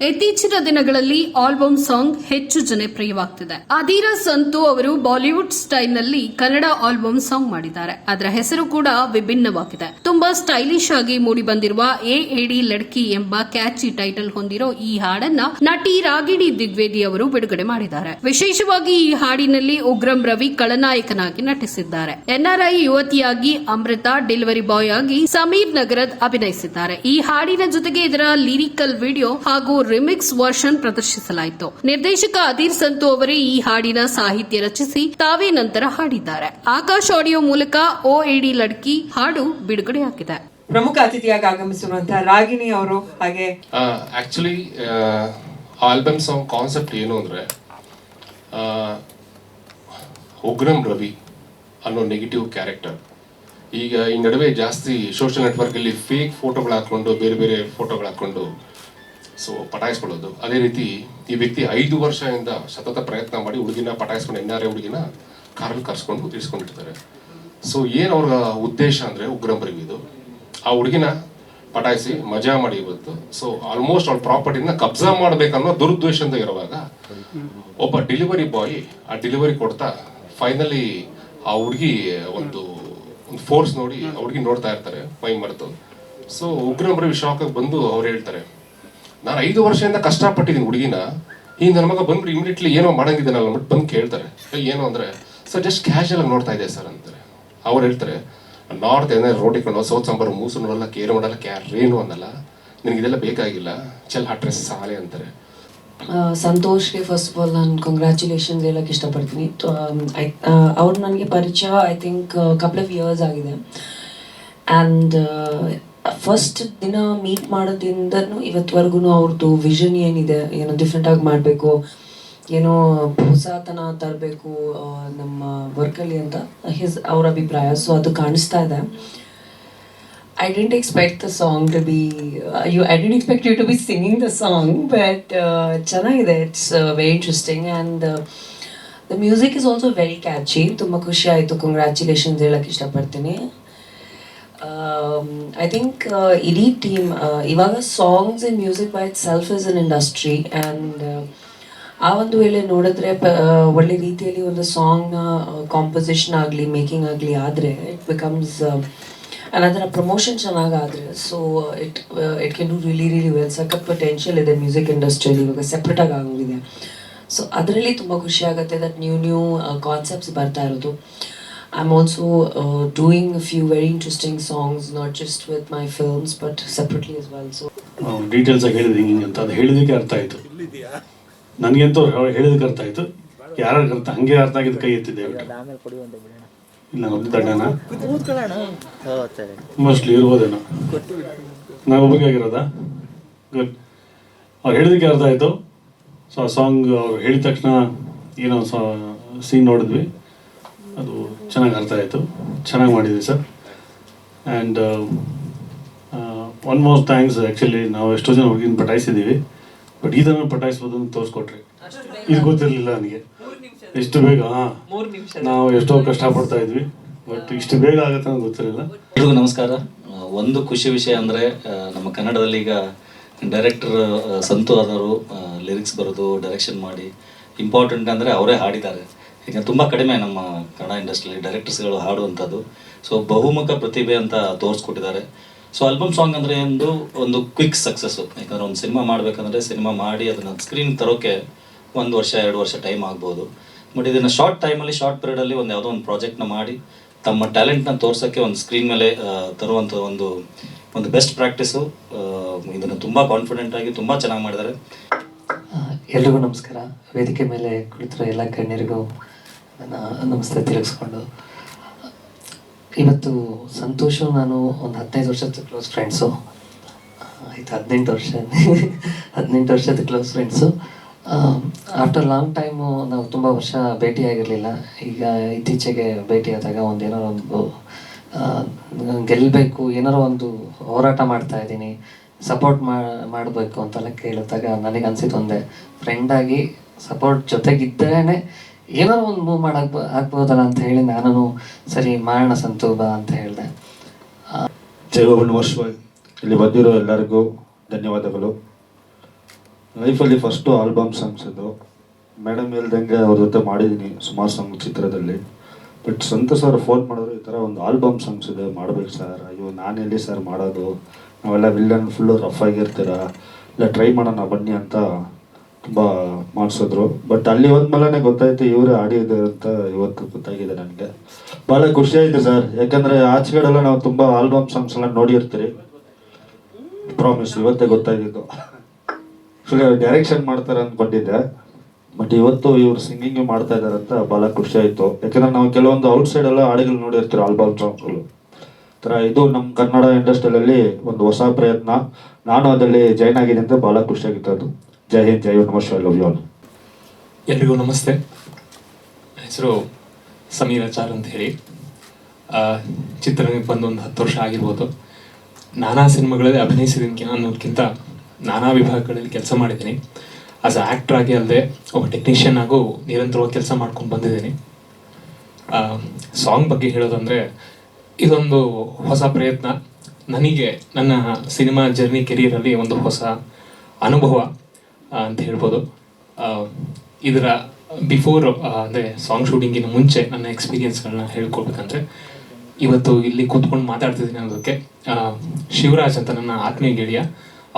ಇತ್ತೀಚಿನ ದಿನಗಳಲ್ಲಿ album song ಹೆಚ್ಚು ಜನಪ್ರಿಯವಾಗ್ತಿದೆ. ಅದೀರ ಸಂತು ಅವರು ಬಾಲಿವುಡ್ ಸ್ಟೈಲ್ನಲ್ಲಿ ಕನ್ನಡ ಆಲ್ಬಮ್ ಸಾಂಗ್ ಮಾಡಿದ್ದಾರೆ. ಅದರ ಹೆಸರು ಕೂಡ ವಿಭಿನ್ನವಾಗಿದೆ. ತುಂಬಾ ಸ್ಟೈಲಿಶ್ ಆಗಿ ಮೂಡಿ ಬಂದಿರುವ ಎ ಎಡಿ ಲಡ್ಕಿ ಎಂಬ ಕ್ಯಾಚಿ ಟೈಟಲ್ ಹೊಂದಿರೋ ಈ ಹಾಡನ್ನ ನಟಿ ರಾಗಿಣಿ ದಿಗ್ವೇದಿ ಅವರು ಬಿಡುಗಡೆ ಮಾಡಿದ್ದಾರೆ. ವಿಶೇಷವಾಗಿ ಈ ಹಾಡಿನಲ್ಲಿ ಉಗ್ರಂ ರವಿ ಖಳನಾಯಕನಾಗಿ ನಟಿಸಿದ್ದಾರೆ. ಎನ್ಆರ್ಐ ಯುವತಿಯಾಗಿ ಅಮೃತ, ಡೆಲಿವರಿ ಬಾಯ್ ಆಗಿ ಸಮೀರ್ ನಗರದ್ ಅಭಿನಯಿಸಿದ್ದಾರೆ. ಈ ಹಾಡಿನ ಜೊತೆಗೆ ಇದರ ಲಿರಿಕಲ್ ವಿಡಿಯೋ ಹಾಗೂ ರಿಮಿಕ್ಸ್ ವರ್ಷನ್ ಪ್ರದರ್ಶಿಸಲಾಯಿತು. ನಿರ್ದೇಶಕ ಅಧೀರ್ ಸಂತು ಅವರೇ ಈ ಹಾಡಿನ ಸಾಹಿತ್ಯ ರಚಿಸಿ ತಾವೇ ನಂತರ ಹಾಡಿದ್ದಾರೆ. ಆಕಾಶ್ ಆಡಿಯೋ ಮೂಲಕ ಓ ಎಡಿ ಲಡ್ಕಿ ಹಾಡು ಬಿಡುಗಡೆಯಾಗಿದೆ ಪ್ರಮುಖ ಅತಿಥಿಯಾಗಿ ಆಗಮಿಸಿರುವಂತಹ ರಾಗಿಣಿ ಅವರು ಹಾಗೆ ಆಕ್ಚುಲಿ ಆಲ್ಬಮ್ ಸಾಂಗ್ ಕಾನ್ಸೆಪ್ಟ್ ಏನು ಅಂದರೆ ಉಗ್ರಂ ರವಿ ಅನ್ನೋ ನೆಗೆಟಿವ್ ಕ್ಯಾರೆಕ್ಟರ್ ಈಗ ಈ ನಡುವೆ ಜಾಸ್ತಿ ಸೋಷಿಯಲ್ ನೆಟ್ವರ್ಕಲ್ಲಿ ಫೇಕ್ ಫೋಟೋಗಳು ಹಾಕ್ಕೊಂಡು ಬೇರೆ ಬೇರೆ ಫೋಟೋಗಳು ಹಾಕ್ಕೊಂಡು ಸೊ ಪಟಾಯಿಸ್ಕೊಳ್ಳೋದು. ಅದೇ ರೀತಿ ಈ ವ್ಯಕ್ತಿ ಐದು ವರ್ಷದಿಂದ ಸತತ ಪ್ರಯತ್ನ ಮಾಡಿ ಹುಡುಗಿನ ಪಟಾಯಿಸ್ಕೊಂಡು ಎನ್ನಾರೇ ಹುಡುಗಿನ ಕಾರಲ್ಲಿ ಕರ್ಸ್ಕೊಂಡು ತಿಳಿಸ್ಕೊಂಡಿರ್ತಾರೆ ಸೊ ಏನು ಅವ್ರ ಉದ್ದೇಶ ಅಂದರೆ ಉಗ್ರಂ ಇದು? ಆ ಹುಡುಗಿನ ಪಟಾಯಿಸಿ ಮಜಾ ಮಾಡಿ ಇವತ್ತು. ಸೊ ಆಲ್ಮೋಸ್ಟ್ ಅವ್ರ ಪ್ರಾಪರ್ಟಿನ ಕಬ್ಜಾ ಮಾಡಬೇಕನ್ನೋ ದುರುದ್ದೇಶದಿಂದ ಇರುವಾಗ ಒಬ್ಬ ಡೆಲಿವರಿ ಬಾಯ್ ಆ ಡೆಲಿವರಿ ಕೊಡ್ತಾ ಫೈನಲಿ ಆ ಹುಡುಗಿ ಒಂದು ಒಂದು ಫೋರ್ಸ್ ನೋಡಿ ಆ ಹುಡುಗಿ ನೋಡ್ತಾ ಇರ್ತಾರೆ ಮೈ ಮರೆತು ಸೊ ಉಗ್ರಂ ಶಾಕಾಗಿ ಬಂದು ಅವ್ರು ಹೇಳ್ತಾರೆ ನಾನು ಐದು ವರ್ಷದಿಂದ ಕಷ್ಟಪಟ್ಟಿದ್ದೀನಿ ಹುಡುಗಿನ. ಈ ನನ್ನ ಮಗ ಬಂದ್ಬಿಟ್ಟು ಇಮಿಡಿಯೇಟ್ಲಿ ಏನೋ ಮಾಡಂಗಿದ್ದಾನಲ್ಲ ಅಂದ್ಬಿಟ್ಟು ಬಂದು ಕೇಳ್ತಾರೆ. ಏನು ಅಂದರೆ, ಸರ್ ಜಸ್ಟ್ ಕ್ಯಾಶುಯಲ್ ಆಗಿ ನೋಡ್ತಾ ಇದೆ ಸರ್, ಅಂತಾರೆ. ಅವ್ರು ಹೇಳ್ತಾರೆ, ನಾರ್ತ್ ಏನೇ ರೋಟಿ ಕಂಡು ಸೌತ್ ಸಾಂಬಾರು ಮೂಸು ನೋಡಲ್ಲ ಕೇರು ನೋಡಲ್ಲ, ಕ್ಯಾರೇನು ಅನ್ನಲ್ಲ. ನಿನಗೆ ಇದೆಲ್ಲ ಬೇಕಾಗಿಲ್ಲ. ಚೆಲ್ ಹಟ್ರೆಸ್ ಸಾಲೆ, ಅಂತಾರೆ. ಸಂತೋಷ್ಗೆ ಫಸ್ಟ್ ಆಫ್ ಆಲ್ ನಾನು ಕಂಗ್ರ್ಯಾಚುಲೇಷನ್ಸ್ ಹೇಳಕ್ಕೆ ಇಷ್ಟಪಡ್ತೀನಿ. ಅವ್ರು ನನಗೆ ಪರಿಚಯ I think couple of years ಆಗಿದೆ. ಆ್ಯಂಡ್ ಫಸ್ಟ್ ದಿನ ಮೀಟ್ ಮಾಡೋದ್ರಿಂದನೂ ಇವತ್ತುವರೆಗೂ ಅವ್ರದ್ದು ವಿಷನ್ ಏನಿದೆ, ಏನೋ ಡಿಫ್ರೆಂಟಾಗಿ ಮಾಡಬೇಕು, ಏನೋ ಹೊಸತನ ತರಬೇಕು ನಮ್ಮ ವರ್ಕಲ್ಲಿ ಅಂತ ಹಿಸ್ ಅವ್ರ ಅಭಿಪ್ರಾಯ. ಸೊ ಅದು ಕಾಣಿಸ್ತಾ ಇದೆ. I didn't expect the song to be you I didn't expect you to be singing the song but ಚೆನ್ನಾಗಿದೆ. It's very interesting and the music is also very catchy ತುಂಬ ಖುಷಿ ಆಯಿತು. ಕಂಗ್ರ್ಯಾಚುಲೇಷನ್ಸ್ ಹೇಳಕ್ಕೆ ಇಷ್ಟಪಡ್ತೀನಿ. ಐ ಥಿಂಕ್ ಇಡೀ team ಇವಾಗ songs in music by itself is an industry and ಆ ಒಂದು ವೇಳೆ ನೋಡಿದ್ರೆ ಒಳ್ಳೆ ರೀತಿಯಲ್ಲಿ ಒಂದು ಸಾಂಗ್ನ ಕಾಂಪೋಸಿಷನ್ ಆಗಲಿ ಮೇಕಿಂಗ್ ಆಗಲಿ ಆದರೆ ಇಟ್ ಬಿಕಮ್ಸ್ ಅದರ promotion ಚೆನ್ನಾಗಾದರೆ so it it can do really really well ಸಖತ್ ಪೊಟೆನ್ಷಿಯಲ್ ಇದೆ ಮ್ಯೂಸಿಕ್ ಇಂಡಸ್ಟ್ರಿಯಲ್ಲಿ ಇವಾಗ ಸೆಪ್ರೇಟಾಗಿ ಆಗೋಗಿದೆ. ಸೊ ಅದರಲ್ಲಿ ತುಂಬ ಖುಷಿ ಆಗುತ್ತೆ ದಟ್ ನ್ಯೂ ನ್ಯೂ ಕಾನ್ಸೆಪ್ಟ್ಸ್ ಬರ್ತಾ ಇರೋದು. I am also doing few very interesting songs not just with my films but separately as well. So. Details ಆಗಿ ಹೇಳಿದ್ರೆ ಹಿಂಗೆ ಅಂತ. ಅದು ಹೇಳಿದಕ್ಕೆ ಅರ್ಥ ಆಯ್ತು. ನನಗಂತೂ ಹೇಳಿದಕ್ಕೆ ಅರ್ಥ ಆಯ್ತು. ಯಾರು ಅರ್ಥ ಹಂಗೆ ಅರ್ಥ ಆಗಿದ್ದು ಕೈ ಎತ್ತಿದ್ದೆ ಇಲ್ಲ ಒಂದು ದಡ್ಡನ ಮೋಸ್ಟ್ಲಿ ಇರ್ಬೋದೇನೋ. ನಾನು ಒಬ್ಬರಿಗಾಗಿರೋದಾ ಗುಡ್ ಅವ್ರು ಹೇಳಿದಕ್ಕೆ ಅರ್ಥ ಆಯಿತು. ಸೊ ಆ ಸಾಂಗ್ ಅವ್ರು ಹೇಳಿದ ತಕ್ಷಣ ಏನೋ ಸೀನ್ ನೋಡಿದ್ವಿ. ಅದು ಚೆನ್ನಾಗಿ ಅರ್ಥ ಆಯಿತು. ಚೆನ್ನಾಗಿ ಮಾಡಿದ್ವಿ sir. And one more thanks actually ನಾವು ಎಷ್ಟೋ ಜನ ಹುಡುಗಿನ ಪಟಾಯಿಸಿದ್ದೀವಿ ಬಟ್ ಇದನ್ನು ಪಟಾಯಿಸ್ಬೋದು ಅಂತ ತೋರಿಸ್ಕೊಟ್ರಿ. ಇದು ಗೊತ್ತಿರಲಿಲ್ಲ ನನಗೆ. ಇಷ್ಟು ಬೇಗ ಹಾಂ. ಮೂರು ನಿಮಿಷ. ನಾವು ಎಷ್ಟೋ ಕಷ್ಟಪಡ್ತಾ ಇದ್ವಿ. ಬಟ್ ಇಷ್ಟು ಬೇಗ ಆಗುತ್ತೆ ಅಂತ ಗೊತ್ತಿರಲಿಲ್ಲ. ಎಲ್ರಿಗೂ ನಮಸ್ಕಾರ. ಒಂದು ಖುಷಿ ವಿಷಯ ಅಂದರೆ ನಮ್ಮ ಕನ್ನಡದಲ್ಲಿ ಈಗ ಡೈರೆಕ್ಟರ್ ಸಂತು ಆದವರು ಲಿರಿಕ್ಸ್ ಬರೋದು ಡೈರೆಕ್ಷನ್ ಮಾಡಿ ಇಂಪಾರ್ಟೆಂಟ್ ಅಂದರೆ ಅವರೇ ಹಾಡಿದ್ದಾರೆ. ಈಗ ತುಂಬ ಕಡಿಮೆ ನಮ್ಮ ಕನ್ನಡ ಇಂಡಸ್ಟ್ರಿಯಲ್ಲಿ ಡೈರೆಕ್ಟರ್ಸ್ಗಳು ಹಾಡುವಂಥದ್ದು. ಸೊ ಬಹುಮುಖ ಪ್ರತಿಭೆ ಅಂತ ತೋರಿಸ್ಕೊಟ್ಟಿದ್ದಾರೆ. ಸೊ ಆಲ್ಬಮ್ ಸಾಂಗ್ ಅಂದರೆ ಒಂದು ಒಂದು ಕ್ವಿಕ್ ಸಕ್ಸಸ್ಸು ಯಾಕಂದರೆ ಒಂದು ಸಿನಿಮಾ ಮಾಡಬೇಕಂದ್ರೆ ಸಿನಿಮಾ ಮಾಡಿ ಅದನ್ನು ಸ್ಕ್ರೀನ್ ತರೋಕ್ಕೆ ಒಂದು ವರ್ಷ, ಎರಡು ವರ್ಷ ಟೈಮ್ ಆಗ್ಬೋದು. ಬಟ್ ಇದನ್ನು ಶಾರ್ಟ್ ಟೈಮಲ್ಲಿ ಶಾರ್ಟ್ ಪೀರಿಯಡಲ್ಲಿ ಒಂದು ಯಾವುದೋ ಒಂದು ಪ್ರಾಜೆಕ್ಟ್ನ ಮಾಡಿ, ತಮ್ಮ ಟ್ಯಾಲೆಂಟ್ನ ತೋರ್ಸೋಕ್ಕೆ ಒಂದು ಸ್ಕ್ರೀನ್ ಮೇಲೆ ತರುವಂಥ ಒಂದು ಒಂದು ಬೆಸ್ಟ್ ಪ್ರಾಕ್ಟೀಸು ಇದನ್ನು ತುಂಬ ಕಾನ್ಫಿಡೆಂಟ್ ಆಗಿ ತುಂಬ ಚೆನ್ನಾಗಿ ಮಾಡಿದ್ದಾರೆ. ಎಲ್ರಿಗೂ ನಮಸ್ಕಾರ. ವೇದಿಕೆ ಮೇಲೆ ಕುಳಿತಿರೋ ಎಲ್ಲ ಗಣ್ಯರಿಗೂ ನನ್ನ ನಮಸ್ತೆ ತಿರುಗಿಸ್ಕೊಂಡು ಇವತ್ತು ಸಂತೋಷ, ನಾನು ಒಂದು ಹದಿನೈದು ವರ್ಷದ ಕ್ಲೋಸ್ ಫ್ರೆಂಡ್ಸು ಆಯಿತು, ಹದಿನೆಂಟು ವರ್ಷ. ಹದಿನೆಂಟು ವರ್ಷದ close friends after long time ನಾವು ತುಂಬ ವರ್ಷ ಭೇಟಿಯಾಗಿರಲಿಲ್ಲ. ಈಗ ಇತ್ತೀಚೆಗೆ ಭೇಟಿಯಾದಾಗ ಒಂದು ಏನೋ ಒಂದು ಗೆಲ್ಲಬೇಕು ಏನಾರೋ ಒಂದು ಹೋರಾಟ ಮಾಡ್ತಾ ಇದ್ದೀನಿ. ಸಪೋರ್ಟ್ ಮಾಡಬೇಕು ಅಂತೆಲ್ಲ ಕೇಳಿದಾಗ ನನಗೆ ಅನಿಸಿತು ಒಂದೇ ಫ್ರೆಂಡಾಗಿ ಸಪೋರ್ಟ್ ಜೊತೆಗಿದ್ದರೇ ಏನಾರೋ ಒಂದು ಮೂವ್ ಮಾಡಕ್ ಆಗ್ಬೋದಲ್ಲ ಅಂತ ಹೇಳಿ ನಾನು ಸರಿ ಮಾಡೋಣ ಸಂತು ಅಂತ ಹೇಳಿದೆ. ಜಯೋಬನ್ ಭವನ್ ವರ್ಷ ಇಲ್ಲಿ ಬಂದಿರೋ ಎಲ್ಲರಿಗೂ ಧನ್ಯವಾದಗಳು. ಲೈಫಲ್ಲಿ ಫಸ್ಟು ಆಲ್ಬಮ್ ಸಾಂಗ್ಸ್ ಅದು. ಮೇಡಮ್ ಹೇಳ್ದಂಗೆ ಅವ್ರ ಜೊತೆ ಮಾಡಿದ್ದೀನಿ ಸುಮಾರು ಸಾಂಗ್ ಚಿತ್ರದಲ್ಲಿ. ಬಟ್ ಸಂತಸ ಅವ್ರು ಫೋನ್ ಮಾಡಿದ್ರು ಈ ಥರ ಒಂದು ಆಲ್ಬಮ್ ಸಾಂಗ್ಸ್ ಇದೆ, ಮಾಡ್ಬೇಕು ಸರ್ ಅಯ್ಯೋ, ನಾನು ಸರ್ ಮಾಡೋದು? ನಾವೆಲ್ಲ ವಿಲ್ಲನ್ ಫುಲ್ಲು ರಫ್ ಆಗಿರ್ತೀರ? ಇಲ್ಲ ಟ್ರೈ ಮಾಡೋಣ ಬನ್ನಿ ಅಂತ ತುಂಬ ಮಾಡಿಸಿದ್ರು. ಬಟ್ ಅಲ್ಲಿ ಹೋದ್ಮೇಲೆ ಗೊತ್ತಾಯ್ತು ಇವರೇ ಆಡಿದ್ದಾರೆ ಅಂತ ಇವತ್ತು ಗೊತ್ತಾಗಿದೆ ನನಗೆ. ಭಾಳ ಖುಷಿ ಆಯಿತು ಸರ್. ಯಾಕಂದರೆ ಆಚೆಗಡೆಲ್ಲ ನಾವು ತುಂಬ ಆಲ್ಬಮ್ ಸಾಂಗ್ಸ್ ಎಲ್ಲ ನೋಡಿರ್ತೀರಿ. ಪ್ರಾಮಿಸ್ ಇವತ್ತೇ ಗೊತ್ತಾಗಿದ್ದು. ಆ್ಯಕ್ಚುಲಿ ಡೈರೆಕ್ಷನ್ ಮಾಡ್ತಾರೆ ಅಂದ್ಕೊಂಡಿದ್ದೆ ಬಟ್ ಇವತ್ತು ಇವ್ರು ಸಿಂಗಿಂಗ್ ಮಾಡ್ತಾ ಇದ್ದಾರೆ ಅಂತ ಭಾಳ ಖುಷಿ ಆಯಿತು. ಯಾಕಂದ್ರೆ ನಾವು ಕೆಲವೊಂದು ಔಟ್ ಸೈಡ್ ಎಲ್ಲ ಹಾಡುಗಳು ನೋಡಿರ್ತೀವಿ ಆಲ್ಬಮ್ ಸಾಂಗ್ಗಳು ಥರ ಇದು ನಮ್ಮ ಕನ್ನಡ ಇಂಡಸ್ಟ್ರಿಯಲ್ಲಿ ಒಂದು ಹೊಸ ಪ್ರಯತ್ನ. ನಾನು ಅದರಲ್ಲಿ ಜಾಯ್ನ್ ಆಗಿದೆ ಅಂತ ಭಾಳ ಖುಷಿ ಆಗಿತ್ತು ಅದು. ಜೈ ಹಿಂದ್, ಜೈ ನಮಸ್ತೆ ಲವ್ ಎಲ್ಲರಿಗೂ ಎಲ್ರಿಗೂ ನಮಸ್ತೆ. ಹೆಸರು ಸಮೀರ್ ಆಚಾರ್ ಅಂತ ಹೇಳಿ. ಚಿತ್ರರಂಗಕ್ಕೆ ಬಂದು ಒಂದು ಹತ್ತು ವರ್ಷ ಆಗಿರ್ಬೋದು. ನಾನಾ ಸಿನಿಮಾಗಳಲ್ಲಿ ಅಭಿನಯಿಸಿದ್ದೀನಿ ಅನ್ನೋದಕ್ಕಿಂತ ನಾನಾ ವಿಭಾಗಗಳಲ್ಲಿ ಕೆಲಸ ಮಾಡಿದ್ದೀನಿ. ಆಸ್ ಆ್ಯಕ್ಟರ್ ಆಗಿ ಅಲ್ಲದೆ, ಒಬ್ಬ ಟೆಕ್ನಿಷಿಯನ್ ಆಗೂ ನಿರಂತರವಾಗಿ ಕೆಲಸ ಮಾಡ್ಕೊಂಡು ಬಂದಿದ್ದೀನಿ. ಸಾಂಗ್ ಬಗ್ಗೆ ಹೇಳೋದಂದರೆ, ಇದೊಂದು ಹೊಸ ಪ್ರಯತ್ನ. ನನಗೆ ನನ್ನ ಸಿನಿಮಾ ಜರ್ನಿ ಕೆರಿಯರಲ್ಲಿ ಒಂದು ಹೊಸ ಅನುಭವ. ಅಂತ ಹೇಳ್ಬೋದು. ಇದರ ಬಿಫೋರ್ ಅಂದರೆ ಸಾಂಗ್ ಶೂಟಿಂಗಿನ ಮುಂಚೆ ನನ್ನ ಎಕ್ಸ್ಪೀರಿಯೆನ್ಸ್ಗಳನ್ನ ಹೇಳ್ಕೊಳ್ಬೇಕಂದ್ರೆ ಇವತ್ತು ಇಲ್ಲಿ ಕೂತ್ಕೊಂಡು ಮಾತಾಡ್ತಿದ್ದೀನಿ ಅನ್ನೋದಕ್ಕೆ ಶಿವರಾಜ್ ಅಂತ ನನ್ನ ಆತ್ಮೀಯ ಗೆಳೆಯ,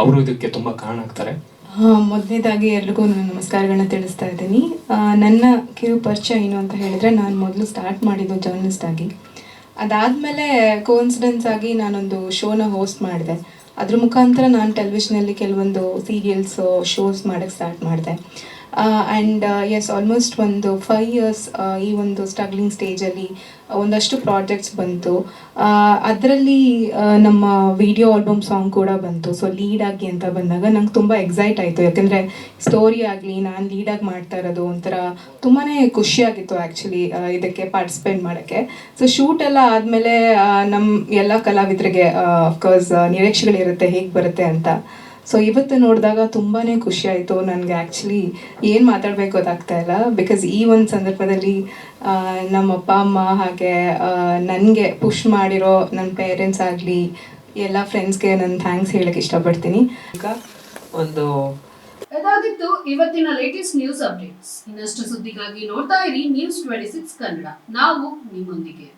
ಅವರು ಇದಕ್ಕೆ ತುಂಬ ಕಾರಣ ಆಗ್ತಾರೆ ಮೊದಲನೇದಾಗಿ ಎಲ್ರಿಗೂ ನಾನು ನಮಸ್ಕಾರಗಳನ್ನ ತಿಳಿಸ್ತಾ ಇದ್ದೀನಿ. ನನ್ನ ಕಿರು ಪರಿಚಯ ಏನು ಅಂತ ಹೇಳಿದ್ರೆ, ನಾನು ಮೊದಲು ಸ್ಟಾರ್ಟ್ ಮಾಡಿದ್ದು ಜರ್ನಲಿಸ್ಟ್ ಆಗಿ. ಅದಾದಮೇಲೆ ಕೋಇನ್ಸಿಡೆನ್ಸ್ ಆಗಿ ನಾನೊಂದು ಶೋನ ಹೋಸ್ಟ್ ಮಾಡಿದೆ. ಅದ್ರ ಮುಖಾಂತರ ನಾನು ಟೆಲಿವಿಷನಲ್ಲಿ ಕೆಲವೊಂದು ಸೀರಿಯಲ್ಸ್ ಶೋಸ್ ಮಾಡೋಕ್ಕೆ ಸ್ಟಾರ್ಟ್ ಮಾಡಿದೆ. ಆ್ಯಂಡ್ ಎಸ್ ಆಲ್ಮೋಸ್ಟ್ ಒಂದು ಫೈವ್ ಇಯರ್ಸ್ ಈ ಒಂದು ಸ್ಟ್ರಗ್ಲಿಂಗ್ ಸ್ಟೇಜಲ್ಲಿ ಒಂದಷ್ಟು ಪ್ರಾಜೆಕ್ಟ್ಸ್ ಬಂತು. ಅದರಲ್ಲಿ ನಮ್ಮ ವಿಡಿಯೋ ಆಲ್ಬಮ್ ಸಾಂಗ್ ಕೂಡ ಬಂತು. ಸೊ ಲೀಡ್ ಆಗಿ ಅಂತ ಬಂದಾಗ ನಂಗೆ ತುಂಬ ಎಕ್ಸೈಟ್ ಆಯಿತು. ಯಾಕೆಂದರೆ ಸ್ಟೋರಿ ಆಗಲಿ, ನಾನು ಲೀಡಾಗಿ ಮಾಡ್ತಾ ಇರೋದು ಒಂಥರ ತುಂಬಾ ಖುಷಿಯಾಗಿತ್ತು ಆ್ಯಕ್ಚುಲಿ ಇದಕ್ಕೆ ಪಾರ್ಟಿಸಿಪೇಟ್ ಮಾಡೋಕ್ಕೆ. ಸೊ ಶೂಟ್ ಎಲ್ಲ ಆದಮೇಲೆ ನಮ್ಮ ಎಲ್ಲ ಕಲಾವಿದರಿಗೆ ಅಫ್ಕೋರ್ಸ್ ನಿರೀಕ್ಷೆಗಳಿರುತ್ತೆ, ಹೇಗೆ ಬರುತ್ತೆ ಅಂತ. ಸೊ ಇವತ್ತು ನೋಡಿದಾಗ ತುಂಬಾ ಖುಷಿ ಆಯಿತು. ನನಗೆ ಆ್ಯಕ್ಚುಲಿ ಏನು ಮಾತಾಡಬೇಕು ಗೊತ್ತಾಗ್ತಾ ಇಲ್ಲ. ಬಿಕಾಸ್ ಈ ಒಂದು ಸಂದರ್ಭದಲ್ಲಿ ನಮ್ಮ ಅಪ್ಪ ಅಮ್ಮ ಹಾಗೆ ನನಗೆ ಪುಷ್ ಮಾಡಿರೋ ನನ್ನ ಪೇರೆಂಟ್ಸ್ ಆಗಲಿ ಎಲ್ಲ ಫ್ರೆಂಡ್ಸ್ಗೆ ನಾನು ಥ್ಯಾಂಕ್ಸ್ ಹೇಳಕ್ಕೆ ಇಷ್ಟಪಡ್ತೀನಿ. ಈಗ ಒಂದು ಅದಾಗಿತ್ತು ಇವತ್ತಿನ ಲೇಟೆಸ್ಟ್ ನ್ಯೂಸ್ ಅಪ್ಡೇಟ್ಸ್ ಇನ್ನಷ್ಟು ಸುದ್ದಿಗಾಗಿ ನೋಡ್ತಾ ಇರಿ ನ್ಯೂಸ್ ಟ್ವೆಂಟಿ ಸಿಕ್ಸ್ ಕನ್ನಡ. ನಾವು ನಿಮ್ಮೊಂದಿಗೆ.